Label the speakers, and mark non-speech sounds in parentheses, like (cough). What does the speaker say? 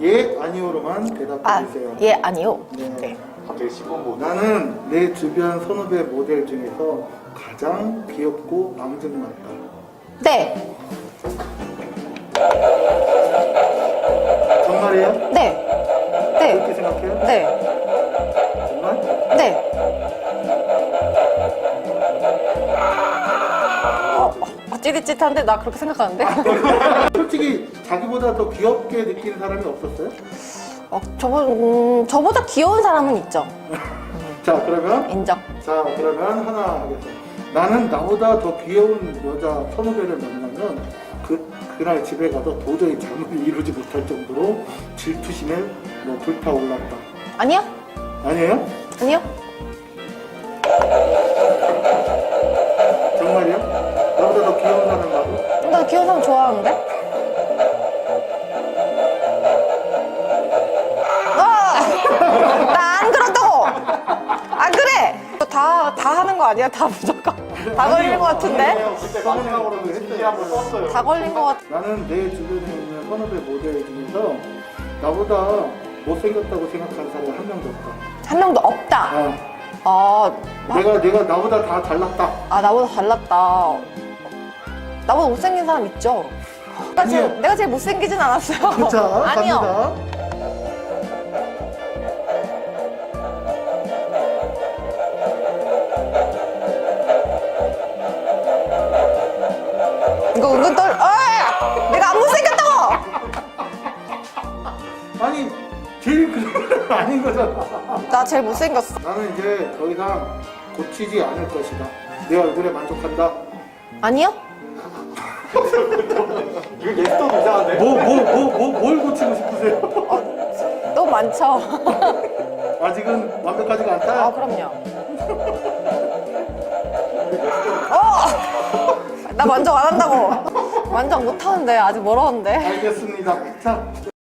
Speaker 1: 예, 아니오로만 대답해
Speaker 2: 아,
Speaker 1: 주세요.
Speaker 2: 예, 아니요.
Speaker 1: 네.
Speaker 2: 네.
Speaker 3: 갑자기 10번 보고
Speaker 1: 나는 내 주변 선후배 모델 중에서 가장 귀엽고 앙증맞다.
Speaker 2: 네.
Speaker 1: 정말이에요?
Speaker 2: 네. 네.
Speaker 1: 그렇게 생각해요?
Speaker 2: 네.
Speaker 1: 정말?
Speaker 2: 네. 찌릿찌릿한데 나 그렇게 생각하는데?
Speaker 1: 솔직히 자기보다 더 귀엽게 느끼는 사람이 없었어요?
Speaker 2: 어, 저보, 음, 저보다 귀여운 사람은 있죠.
Speaker 1: 자, 그러면
Speaker 2: 인정.
Speaker 1: 자, 그러면 하나 하겠습니다. 나는 나보다 더 귀여운 여자 선후배를 만나면 그 그날 집에 가서 도저히 잠을 이루지 못할 정도로 질투심에 뭐 불타올랐다.
Speaker 2: 아니요?
Speaker 1: 아니에요?
Speaker 2: 아니요?
Speaker 1: 사람
Speaker 2: 좋아하는데? 아! (laughs) 나안 그렇다고! 안 그래! 다, 다 하는 거 아니야? 다 무조건. 다 걸린 거 같은데?
Speaker 3: 그때
Speaker 1: 저번에
Speaker 3: 마지막으로 그 진지 한번 썼어요
Speaker 2: 다 걸린 거 같...
Speaker 1: 나는 내 주변에 있는 선후배 모델 중에서 나보다 못생겼다고 생각하는 사람이 한 명도 없다.
Speaker 2: 한 명도 없다.
Speaker 1: 아,
Speaker 2: 아,
Speaker 1: 내가 내가 나보다 다 잘났다.
Speaker 2: 아 나보다 달랐다. 나보다 못생긴 사람 있죠? 내가 제일,
Speaker 1: 아니요.
Speaker 2: 내가 제일 못생기진 않았어요.
Speaker 1: 자,
Speaker 2: 아니요.
Speaker 1: 갑니다.
Speaker 2: 이거 은근 떨, 아! 내가 안 못생겼다고!
Speaker 1: 아니 제일 그런 건 아닌 거잖아.
Speaker 2: 나 제일 못생겼어.
Speaker 1: 나는 이제 더 이상 고치지 않을 것이다. 내 얼굴에 만족한다.
Speaker 2: 아니요? (laughs)
Speaker 3: 이거 예스도 이상한데?
Speaker 1: 뭐 뭐 뭐 뭐 뭘 고치고 싶으세요?
Speaker 2: 어, 너무 많죠? (laughs)
Speaker 1: 아직은 완벽하지가
Speaker 2: 아,
Speaker 1: 않다.
Speaker 2: 그럼요. (laughs) 어! 나 만족 안 한다고. 만족 못 하는데, 아직 멀었는데.
Speaker 1: 알겠습니다. 자,